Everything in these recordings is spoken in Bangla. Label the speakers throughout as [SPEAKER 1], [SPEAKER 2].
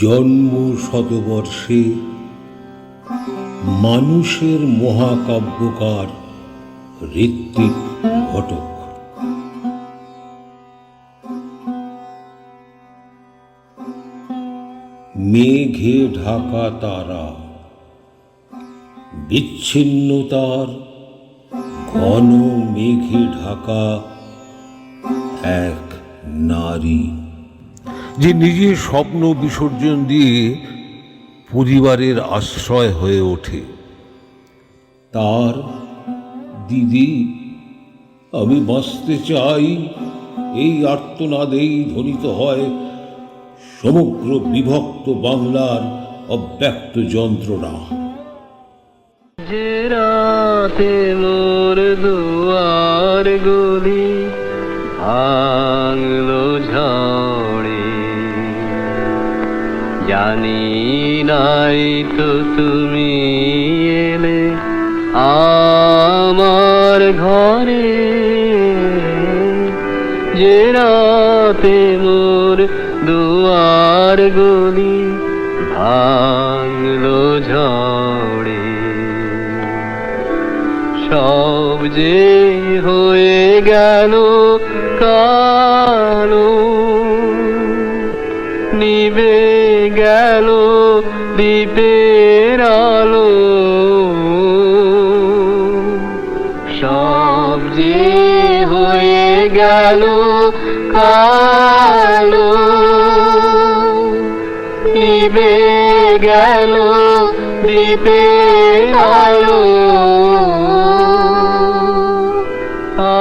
[SPEAKER 1] জন্ম শতবর্ষে মানুষের মহাকাব্যকার ঋত্বিক ঘটক। মেঘে ঢাকা তারা, বিচ্ছিন্নতার ঘন মেঘে ঢাকা এক নারী। যে নিজের স্বপ্ন বিসর্জন দিয়ে পরিবারের আশ্রয় হয়ে ওঠে। তার দিদি, আমি বাঁচতে চাই, এই আর্তনাদেই ধ্বনিত হয় সমগ্র বিভক্ত বাংলার অব্যক্ত যন্ত্রণা।
[SPEAKER 2] জানি নাই তো তুমি এলে আমার ঘরে। যে রাতে মোর দুয়ার গুলি ভাঙলো ঝড়ে। সব যে হয়ে গেল কালো নিবে গেল দ্বীপের আলো। সব যে হয়ে গেল, কালো। নিবে গেল দ্বীপের আলো।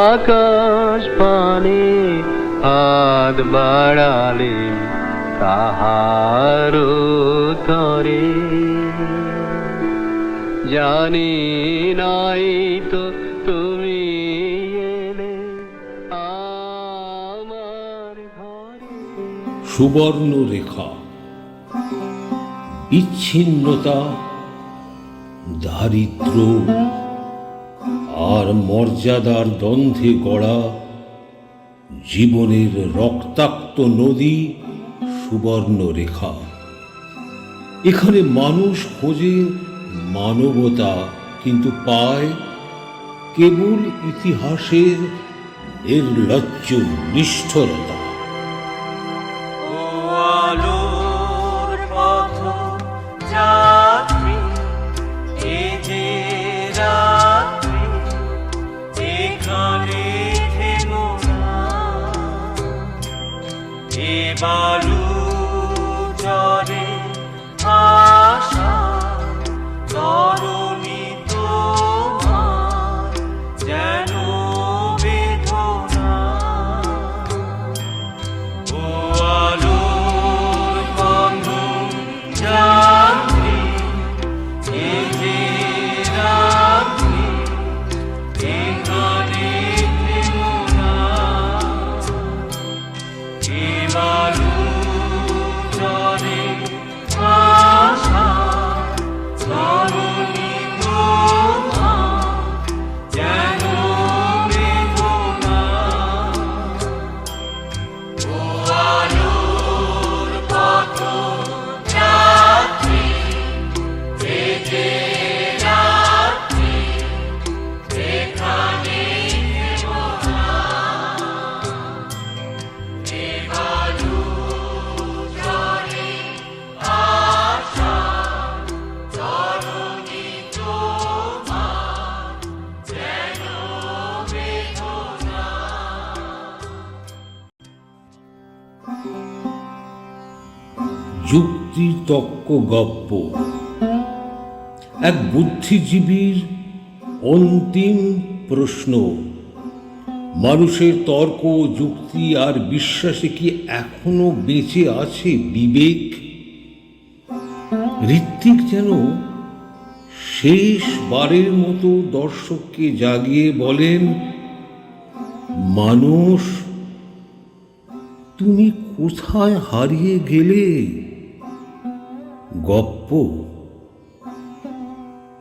[SPEAKER 2] আকাশ পানে হাত বাড়ালে কাহার তরে জানি নাই তো তুমি এলে আমার ঘরে।
[SPEAKER 1] সুবর্ণ রেখা বিচ্ছিন্নতা, দারিদ্র আর মর্যাদার দ্বন্দ্বে গড়া জীবনের রক্তাক্ত নদী সুবর্ণ রেখা এখানে মানুষ খোঁজে মানবতা কিন্তু পায় কেবল ইতিহাসের নির্লজ্জ নিষ্ঠুরতা।
[SPEAKER 3] Eva lui.
[SPEAKER 1] যুক্তিতক্ক গপ্প। এক বুদ্ধিজীবীর অন্তিম প্রশ্ন, মানুষের তর্ক, যুক্তি আর বিশ্বাসে কি এখনও বেঁচে আছে বিবেক? ঋত্বিক যেন শেষবারের মতো দর্শককে জাগিয়ে বলেন, মানুষ, তুমি কোথায় হারিয়ে গেলে? গপ্প।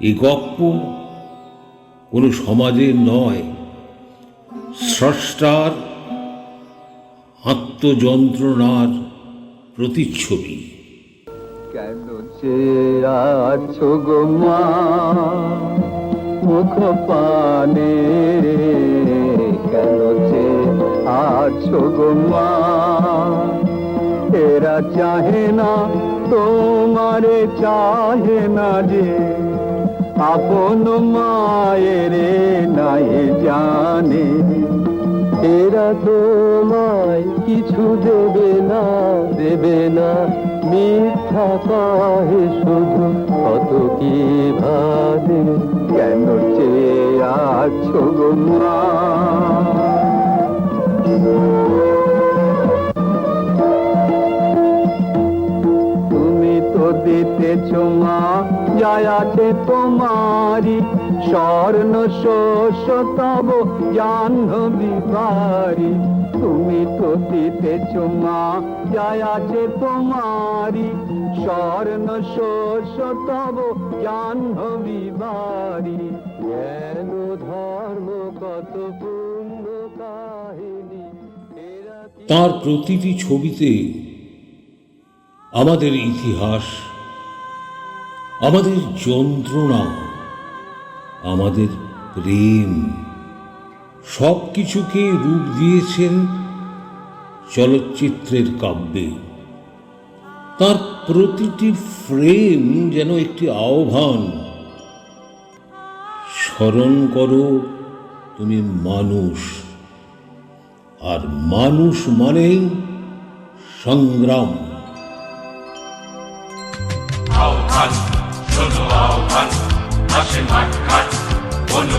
[SPEAKER 1] এই গপ্প কোনো সমাজের নয়। স্রষ্টার আত্মযন্ত্রণার প্রতিচ্ছবি।
[SPEAKER 4] কেন আছো গো মুখ পানে, কেন চেয়ে আছো গো মা, এরা চাহে না তোমারে চাহে না যে, আপন মায়ের নাই জানে। এরা তোমায় কিছু দেবে না দেবে না, মিথ্যা কহে শুধু কত কি ভাবে কেন চেয়ে আছো গো তোমারি স্বর্ণ শস্য তব জাহ্নবী বাড়ি তুমি তো দিতেছ মা যায় আছে তোমারি। স্বর্ণ শস্য তব জাহ্নবী বাড়ি জ্ঞান ধর্ম কত কাহিনী?
[SPEAKER 1] তার প্রতিটি ছবিতে আমাদের ইতিহাস আমাদের যন্ত্রণা আমাদের প্রেম সব কিছুকে রূপ দিয়েছেন চলচ্চিত্রের কাব্যে। তার প্রতিটি ফ্রেম যেন একটি আহ্বান। স্মরণ করো, তুমি মানুষ, আর মানুষ মানেই সংগ্রাম।
[SPEAKER 5] আসে মাঠ ঘাট বনু